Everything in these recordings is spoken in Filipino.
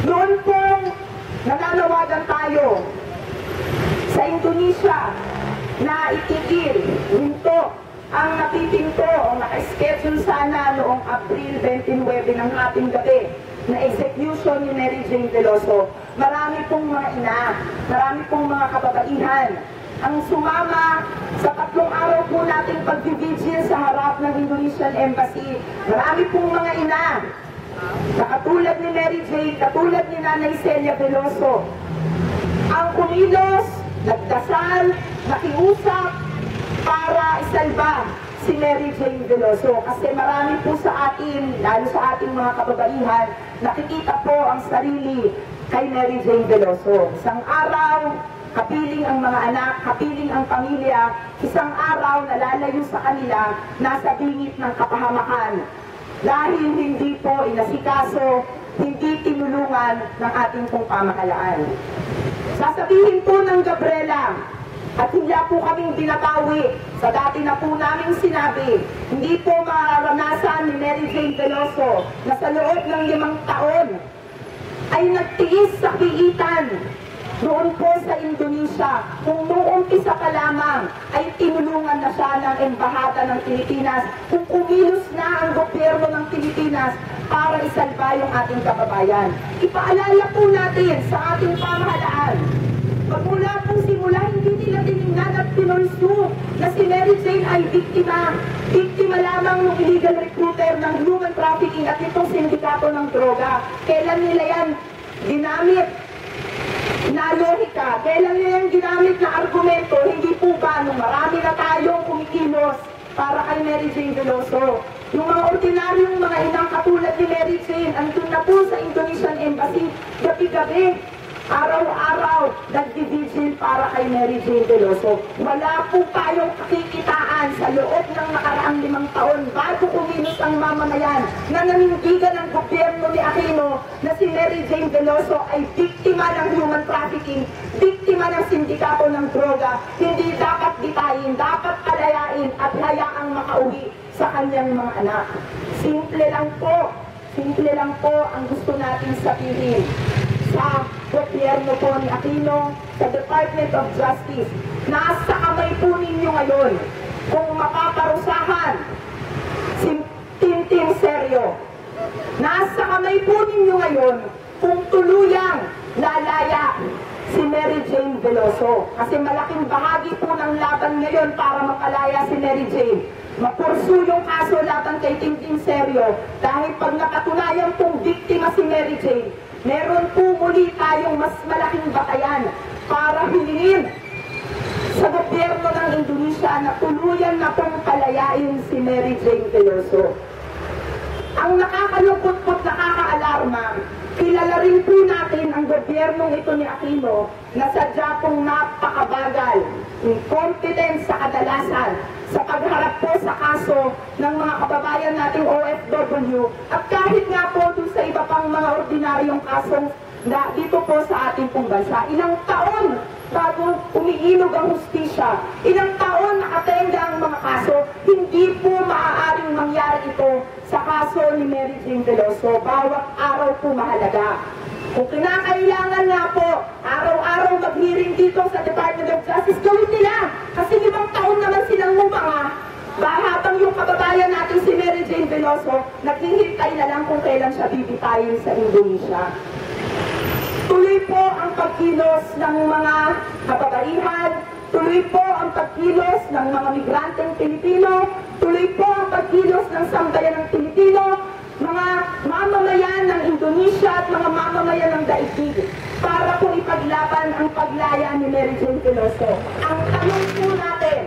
Noon pong nananawagan tayo sa Indonesia na itigil, hinto, ang napipinto o naka-schedule sana noong April 29 ng ating gabi na execution ni Mary Jane Veloso. Marami pong mga ina, marami pong mga kababaihan ang sumama sa tatlong araw po nating pag-vigil sa harap ng Indonesian Embassy. Marami pong mga ina na katulad ni Mary Jane, katulad ni Nanay Celia Veloso, ang kumilos, nagdasal, nakiusap para isalba si Mary Jane Veloso. Kasi marami po sa atin, lalo sa ating mga kababaihan, nakikita po ang sarili kay Mary Jane Veloso. Isang araw, kapiling ang mga anak, kapiling ang pamilya, isang araw nalalayo sa kanila, nasa bingit ng kapahamakan. Dahil hindi po inasikaso, hindi tinulungan ng ating pong pamahalaan. Sasabihin po ng Gabriela, at hindi po kaming binabawi sa dati na po naming sinabi, hindi po mararanasan ni Mary Jane Veloso na sa loob ng limang taon ay nagtiis sa piitan doon po sa Indonesia, kung noong umpisa pa ay tinulungan na siya ng Embahada ng Pilipinas, kung kumilos na ang gobyerno ng Pilipinas para isalba yung ating kababayan. Ipaalala po natin sa ating pamahalaan, Magmula pong simula, hindi nila tinignan at pinursu na si Mary Jane ay biktima. Biktima lamang ng illegal recruiter ng human trafficking at itong sindikato ng droga. Kailan nila yan ginamit na lohika? Kailan nila yan ginamit na argumento? Hindi po ba nung para kay Mary Jane Veloso? Yung mga ordinaryong mga inang katulad ni Mary Jane, andun na po sa Indonesian Embassy, gabi-gabi, araw-araw nagdi-vigil para kay Mary Jane Veloso. Wala po tayong kakikitaan sa loob ng nakaraang limang taon bago kumilos ang mamamayan na nanindigan ng gobyerno ni Aquino na si Mary Jane Veloso ay biktima ng human trafficking, biktima ng sindikato ng droga. Hindi dapat bitayin, dapat makauwi sa kanyang mga anak. Simple lang po, simple lang po ang gusto natin sabihin sa gobyerno po ni Aquino, sa Department of Justice. Nasa kamay po ninyo ngayon kung mapaparusahan si Tintin Seryo. Nasa kamay po ninyo ngayon kung tuluyang lalaya si Mary Jane Veloso. Kasi malaking bahagi po ng laban ngayon para mapalaya si Mary Jane. Mapursu yung kaso laban kay Tintin Seryo dahil pag napatunayan pong biktima si Mary Jane, meron po muli tayong mas malaking batayan para hilingin sa gobyerno ng Indonesia na tuluyan na pong palayain si Mary Jane Veloso. Ang nakakalungkot po nakakaalarma, kilala po natin ang gobyernong ito ni Aquino na sadya pong napakabagal, incompetent sa kadalasan, sa pagharap po sa kaso ng mga kababayan nating OFW at kahit nga po dun sa iba pang mga ordinaryong kasong na dito po sa ating pong. Ilang taon bago umiinog ang hustisya, ilang taon nakatenda ang mga kaso, hindi po maaaring mangyari ito sa kaso ni Mary Jane Veloso. Bawat po mahalaga. Kung kinakailangan nga po, araw-araw mag-hearing dito sa Department of Justice, gawin nila. Kasi limang taon naman silang lumanga. Habang yung kababayan natin si Mary Jane Veloso, naghihintay na lang kung kailan siya bibitayin sa Indonesia. Tuloy po ang pagkilos ng mga kababaihan, tuloy po ang pagkilos ng mga migranteng Pilipino, tuloy po ang pagkilos ng sambayan ng Pilipino, mga mamamayan Indonesia at mga mamamayan ng daigdig para po ipaglaban ang paglaya ni Mary Jane Veloso. Ang tanong po natin,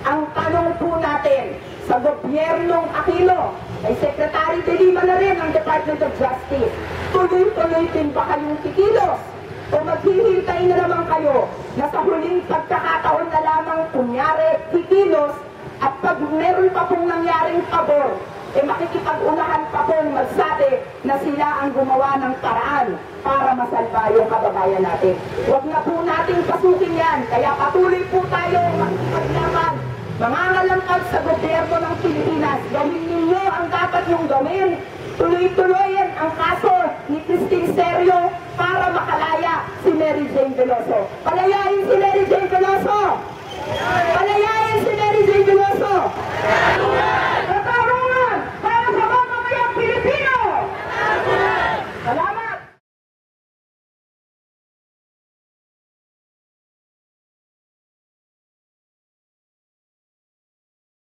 ang tanong po natin sa gobyernong Aquino, ay Secretary de Lima na rin ng Department of Justice, tuloy-tuloy din ba kayong kikilos? O maghihintay na naman kayo na sa huling pagkakataon na lamang kunyari kikilos at pag meron pa pong nangyaring pabor, e makikipag-unahan pa pong magsabi na sila ang gumawa ng paraan para masalba yung kababayan natin. Huwag na po nating pasukin yan, kaya patuloy po tayo makikipaglaban. Mangangalampag sa gobyerno ng Pilipinas, gawin ninyo ang dapat yung gawin. Tuloy-tuloyin ang kaso ni Christine Serio para makalaya si Mary Jane Veloso. Palayain si Mary Jane ¡Palabra!